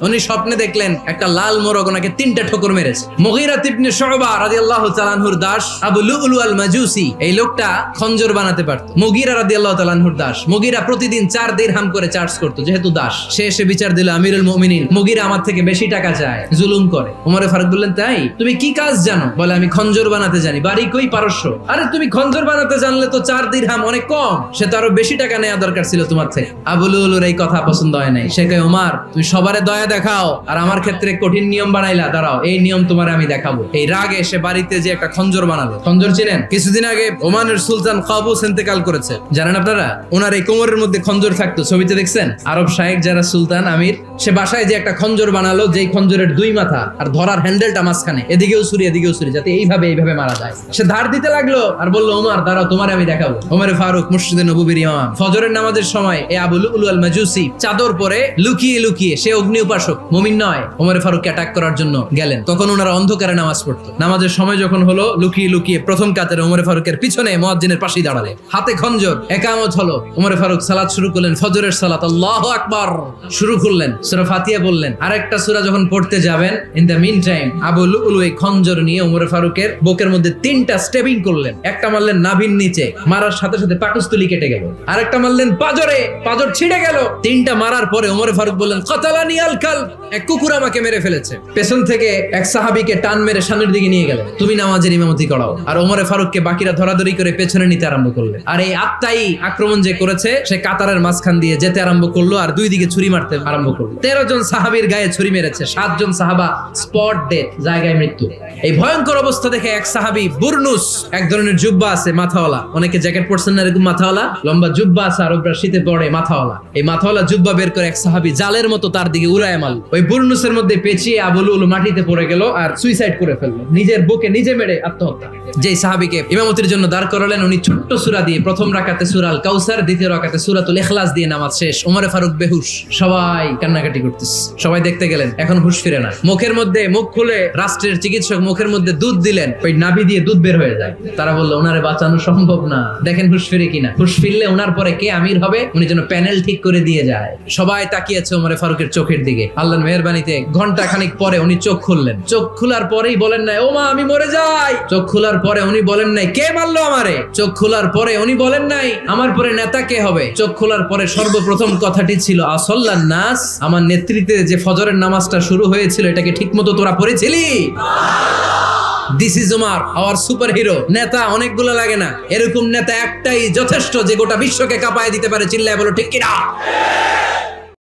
উনি স্বপ্নে দেখলেন একটা লাল মোরগ ওনাকে তিনটা ঠোকর মেরেছে। মগিরা তিবনে শোবা রাদিয়াল্লাহু তাআলাহুর দাস, আবু লুলু আল মাজুসি এই লোকটা খঞ্জর বানাতে পারত। মুগিরা রাদিয়াল্লাহু তাআলাহুর দাস। মুগিরা প্রতিদিন চার দিরহাম করে চার্জ করতো, যেহেতু দাস। সে এসে বিচার দিল, আমিরুল মুমিনিন, মুগিরা আমার থেকে বেশি টাকা চায়, জুলুম করে। ওমরে ফারুক বললেন, তাই? তুমি কি কাজ জানো? বলে, আমি খঞ্জর বানাতে জানি। বাড়ি কই পারস্য? আরে, তুমি খঞ্জর বানাতে জানলে তো চার দিরহাম অনেক কম। সে তো আরও বেশি টাকা নেওয়া দরকার ছিল তোমার থেকে। আবুলুলুর এই কথা পছন্দ হয় নাই। সে কয়, ওমার, তুমি সবারে দয়া দেখাও। আর আমার ক্ষেত্রে কঠিন নিয়ম বানাইলা, দাঁড়াও, এই নিয়ম তোমার আমি দেখাবো। এই রাগে সে বাড়িতে যে একটা খঞ্জর বানালো। খঞ্জর চিনেন? কিছুদিন আগে ওমানের সুলতান কাবুস ইন্তেকাল করেছে। জানেন আপনারা? ওনার এই কোমরের মধ্যে খঞ্জর থাকতো, ছবিতে দেখছেন? আরব শাহেক যারা সুলতান, আমির, সে বাসায় যে একটা খঞ্জর বানালো, যেই খঞ্জরের দুই মাথা আর ধরার হ্যান্ডেলটা মাঝখানে, এদিকেও ছুরি এদিকেও ছুরি, যাতে এইভাবে এইভাবে মারা যায়। সে ধার দিতে লাগল আর বলল, ওমার, দাঁড়াও, তোমার আমি দেখাবো। ওমরে ফারুক মুর্শিদে নবুবির ইমাম। ফজরের নামাজের সময় এ আবুল উলু আল মাজুসি চাদর পরে লুকিয়ে লুকিয়ে, সে অগ্নি উপাসক মুমিন নয়। ওমরে ফারুককে অ্যাটাক করার জন্য গেলেন। তখন ওনারা অন্ধকারে নামাজ পড়তো। নামাজের সময় যখন হলো, লুকিয়ে লুকিয়ে প্রথম কাতারে ওমরে ফারুকের পিছনে মুয়াজ্জিনের পাশেই দাঁড়ালে। হাতে খঞ্জর, একামত হলো। ওমরে ফারুক সালাত শুরু করলেন, ফজরের সালাত, আল্লাহু আকবার। শুরু করলেন, সূরা ফাতিহা বললেন। আরেকটা সূরা যখন পড়তে যাবেন in the mean time Abu Lulu এই খঞ্জর নিয়ে ওমরে ফারুকের বুকের মধ্যে তিনটা স্টেবিং করলেন। একটা মারলেন নাভির নিচে, মারার সাথে সাথে পাকস্থলী কেটে গেল। আরেকটা মারলেন পাজরে, পাজর ছিঁড়ে গেল। তিনটা মারার পরে ওমরে ফারুক বললেন, কতালানি আল কাল এক কুকুর আমাকে মেরে ফেলেছে। পেছন থেকে এক সাহাবীকে টান মেরে সামনের দিকে নিয়ে গেলেন তুমি নামাজের ইমামতি করাও। আর ওমরে ফারুককে বাকিরা ধরাধরি করে পেছনে নিতে আরম্ভ করলেন আর এই আত্মাই আক্রমণ যে করেছে, সে কাতারের মাঝখান দিয়ে যেতে আরম্ভ করল আর দুই দিকে ছুরি মারতে আরম্ভ করল। তেরো জন সাহাবীর গায়ে ছুরি মেরেছে সাতজন সাহাবা স্পট ডেথ, জায়গায় মৃত্যু। এই ভয়ঙ্কর অবস্থা দেখে এক সাহাবী বুরনুস, এক ধরনের জুব্বা আছে, মাথাওয়ালা। অনেকে জ্যাকেট পরছেন না এরকম মাথাওয়ালা, লম্বা জুব্বা আছে আর ওপরে শীতে পড়ে মাথাওয়ালা। এই মাথাওয়ালা জুব্বা বের করে এক সাহাবি জালের মতো তার দিকে উড়ায় মাল। ওই বুরনুসের মধ্যে পেঁচিয়ে আবুল উলু মাটিতে পড়ে গেল আর সুইসাইড করে ফেলল। নিজের বুকে নিজে মেরে আত্মহত্যা। যেই সাহাবীকে ইমামতির জন্য দাঁড় করালেন, উনি ছোট্ট সূরা দিয়ে প্রথম রাকাতে সূরাল কাউসার, দ্বিতীয় রাকাতে সূরাতুল ইখলাস দিয়ে নামাজ শেষ। ওমরে ফারুক বেহুশ, সবাই কান্নাকাটি করতেছে। সবাই দেখতে গেলেন, এখন হুশ ফিরে না। মুখের মধ্যে মুখ খুলে রাষ্ট্রের চিকিৎসক মুখের মধ্যে দুধ দিলেন, ওই নাভি দিয়ে দুধ বের হয়ে যায়। তারা বলল, ওনারে বাঁচানো সম্ভব না। দেখেন হুশ ফিরে কিনা। হুশ ফিরলে ওনার পরে কে আমির হবে? উনি যেন প্যানেল ঠিক করে দিয়ে যায়। সবাই তাকিয়েছে ওমরে ফারুকের চোখের দিকে। আল্লাহর মেহরবানিতে ঘণ্টা খানিক পরে উনি চোখ খুললেন। চোখ খোলার পরেই বলেন নাই ও মা আমি মরে যাই। চোখ খোলার পরে উনি বলেন নাই, কে মারলো আমারে? চোখ খোলার পরে উনি বলেন নাই, আমার পরে নেতা কে হবে? চোখ খোলার পরে সর্বপ্রথম কথাটি ছিল, আসল্লান নাস, আমার নেতৃত্বে যে ফজরের নামাজটা শুরু হয়েছিল, এটাকে ঠিকমতো তোরা পড়েছিলি? This is Umar our super hero নেতা অনেকগুলো লাগে না। এরকম নেতা একটাই যথেষ্ট যে গোটা বিশ্বকে কাঁপায় দিতে পারে, চিল্লায় বলো, ঠিক কিনা?